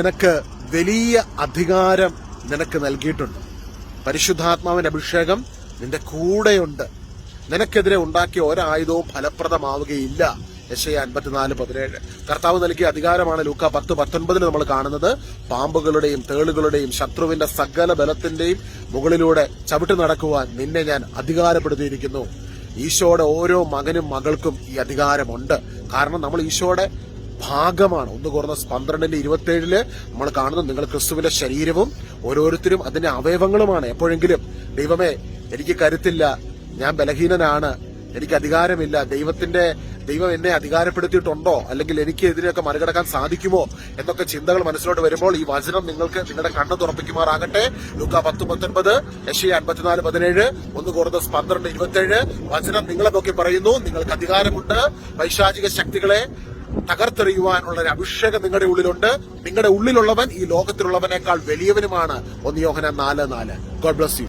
നിനക്ക് വലിയ അധികാരം നിനക്ക് നൽകിയിട്ടുണ്ട്. പരിശുദ്ധാത്മാവിന്റെ അഭിഷേകം നിന്റെ കൂടെയുണ്ട്. നിനക്കെതിരെ ഉണ്ടാക്കിയ ഒരായുധവും ഫലപ്രദമാവുകയില്ല. യശയ അൻപത്തിനാല് പതിനേഴ്. കർത്താവ് നൽകിയ അധികാരമാണ് ലൂക്ക പത്ത് പത്തൊൻപതിൽ നമ്മൾ കാണുന്നത്. പാമ്പുകളുടെയും തേളുകളുടെയും ശത്രുവിന്റെ സകല ബലത്തിന്റെയും മുകളിലൂടെ ചവിട്ടു നടക്കുവാൻ നിന്നെ ഞാൻ അധികാരപ്പെടുത്തിയിരിക്കുന്നു. ഈശോയുടെ ഓരോ മകനും മകൾക്കും ഈ അധികാരമുണ്ട്. കാരണം നമ്മൾ ഈശോയുടെ ഭാഗമാണ്. ഒന്ന് കുറഞ്ഞ പന്ത്രണ്ടിന്റെ ഇരുപത്തിയേഴിൽ നമ്മൾ കാണുന്നത് നിങ്ങൾ ക്രിസ്തുവിന്റെ ശരീരവും ഓരോരുത്തരും അതിന്റെ അവയവങ്ങളുമാണ്. എപ്പോഴെങ്കിലും ദൈവമേ എനിക്ക് കരുത്തില്ല ഞാൻ ബലഹീനനാണ് എനിക്ക് അധികാരമില്ല ദൈവത്തിന്റെ ദൈവം എന്നെ അധികാരപ്പെടുത്തിയിട്ടുണ്ടോ? അല്ലെങ്കിൽ എനിക്ക് ഇതിനെയൊക്കെ മറികടക്കാൻ സാധിക്കുമോ? എന്നൊക്കെ ചിന്തകൾ മനസ്സിലോട്ട് വരുമ്പോൾ ഈ വചനം നിങ്ങൾക്ക് നിങ്ങളുടെ കണ്ണ് തുറപ്പിക്കുമാറാകട്ടെ. ലുക്ക പത്ത് പത്തൊൻപത് യശയ അൻപത്തിനാല് പതിനേഴ് ഒന്ന് കുറഞ്ഞ പന്ത്രണ്ട് ഇരുപത്തിയേഴ്. വചനം നിങ്ങളെ നോക്കി പറയുന്നു. നിങ്ങൾക്ക് അധികാരമുണ്ട്. വൈശാചിക ശക്തികളെ തകർത്തെറിയുവാനുള്ള ഒരു അഭിഷേകം നിങ്ങളുടെ ഉള്ളിലുണ്ട്. നിങ്ങളുടെ ഉള്ളിലുള്ളവൻ ഈ ലോകത്തിലുള്ളവനേക്കാൾ വലിയവനുമാണ്. ഒന്ന് യോഹന നാല് നാല്. God bless you